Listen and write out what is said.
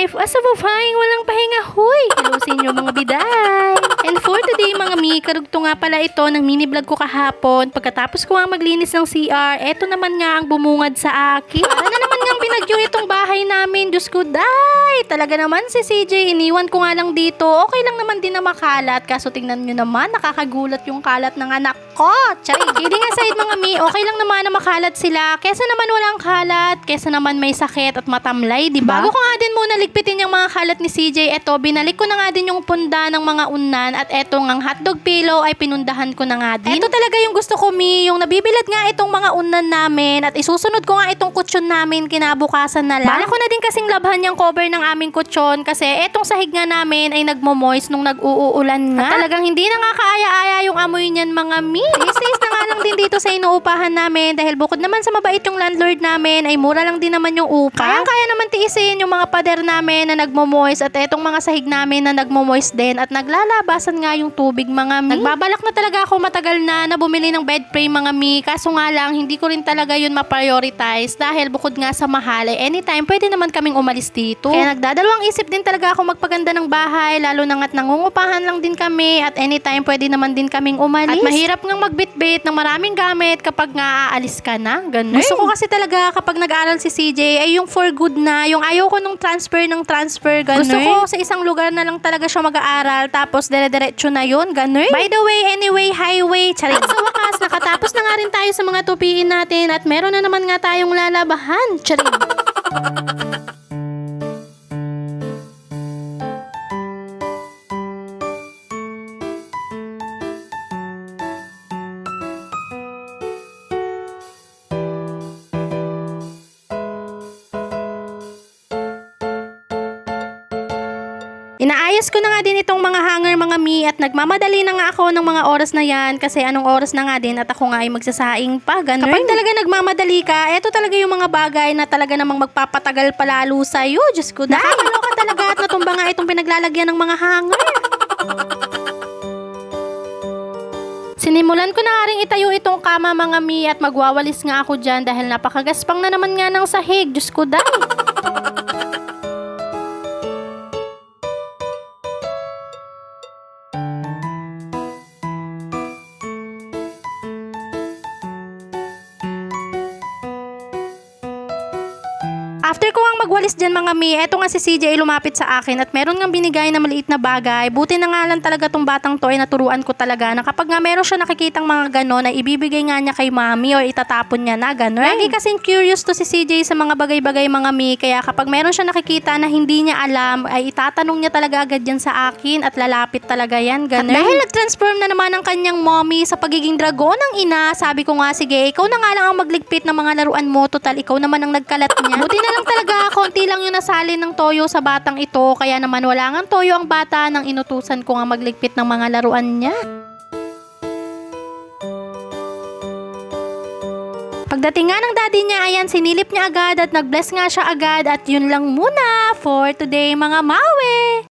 life as a buhay walang pahinga huy. Hello sa inyo mga biday. And for today mga mi, karugto nga pala ito ng mini vlog ko kahapon. Pagkatapos ko nga maglinis ng CR, eto naman nga ang bumungad sa akin. Para na binagyo itong bahay namin. Diyos ko, day! Talaga naman si CJ, iniwan ko nga lang dito. Okay lang naman din na makalat. Kaso tingnan nyo naman, nakakagulat yung kalat ng anak ko. Charing. Kidding aside mga mi, okay lang naman na makalat sila. Kesa naman walang kalat. Kesa naman may sakit at matamlay, di ba? Bago ko nga din muna ligpitin yung mga kalat ni CJ, eto, binalik ko na nga din yung punda ng mga unan at eto ng hotdog pillow ay pinundahan ko na nga din. Ito talaga yung gusto ko, mi. Yung nabibilad nga itong mga unan namin at isusunod ko nga itong kutsyon namin kinabukasan na lang. Bala ko na din kasing labhan yung cover ng aming kutsyon kasi etong sahig nga namin ay nagmo-moist nung nag-uulan nga. At talagang hindi na nga kaaya-aya yung amoy niyan mga mi. Tiis-tiis na nga lang din dito sa inuupahan namin dahil bukod naman sa mabait yung landlord namin ay mura lang din naman yung upa. Kaya-kaya naman tiisin yung mga pader namin na nagmo-moist at etong mga sahig namin na nagmo-moist din at naglalabasan nga yung tubig mga mi. Nagbabalak na talaga ako matagal na na bumili ng bed frame mga mi kaso nga lang hindi ko rin talaga yun ma-prioritize dahil bukod nga sa mahal eh, anytime pwede naman kaming umalis dito. Kaya nagdadalawang isip din talaga ako magpaganda ng bahay lalo na nga't nangungupahan lang din kami at anytime pwede naman din kaming umalis. At mahirap ngang magbitbit ng maraming gamit kapag nga aalis ka na. Ganun. Gusto ko kasi talaga kapag nag-aaral si CJ ay yung for good na, yung ayaw ko nung transfer ng transfer, ganun. Gusto ko sa isang lugar na lang talaga siya mag-aaral tapos dire-diretso na yun, ganun. By the way, anyway, highway, charing. At sa wakas, nakatapos na rin tayo sa mga tupiin natin at meron na naman nga tayong lalabahan, charing. Inaayos ko na nga din itong mga hanger mga mi at nagmamadali na nga ako ng mga oras na yan kasi anong oras na nga din at ako nga ay magsasaing pa, ganun. Kapag talaga nagmamadali ka, eto talaga yung mga bagay na talaga namang magpapatagal palalo sa'yo. Diyos ko, nakakaloka talaga at natumba nga itong pinaglalagyan ng mga hanger. Sinimulan ko na nga rin itayo itong kama mga mi at magwawalis nga ako dyan dahil napakagaspang na naman nga ng sahig. Diyos ko, dahil. After ko nga magwalis dyan mga mi, eto nga si CJ lumapit sa akin at meron nga binigay na maliit na bagay. Buti na nga lang talaga tong batang to ay naturuan ko talaga na kapag nga meron siya nakikitang mga ganon ay ibibigay nga niya kay mami or itatapon niya na ganon. Lagi kasing curious to si CJ sa mga bagay-bagay mga mi kaya kapag meron siya nakikita na hindi niya alam ay itatanong niya talaga agad yan sa akin at lalapit talaga yan ganon. At dahil nag-transform na naman ang kanyang mommy sa pagiging dragon ng ina, sabi ko nga sige ikaw na nga lang ang magligpit ng mga laruan mo total ikaw naman ang nagkalat niya. Buti na lang talaga, konti lang yung nasali ng toyo sa batang ito, kaya naman wala nga toyo ang bata nang inutusan ko nga magligpit ng mga laruan niya. Pagdating nga ng daddy niya, ayan, sinilip niya agad at nag-bless nga siya agad at yun lang muna for today mga mawe!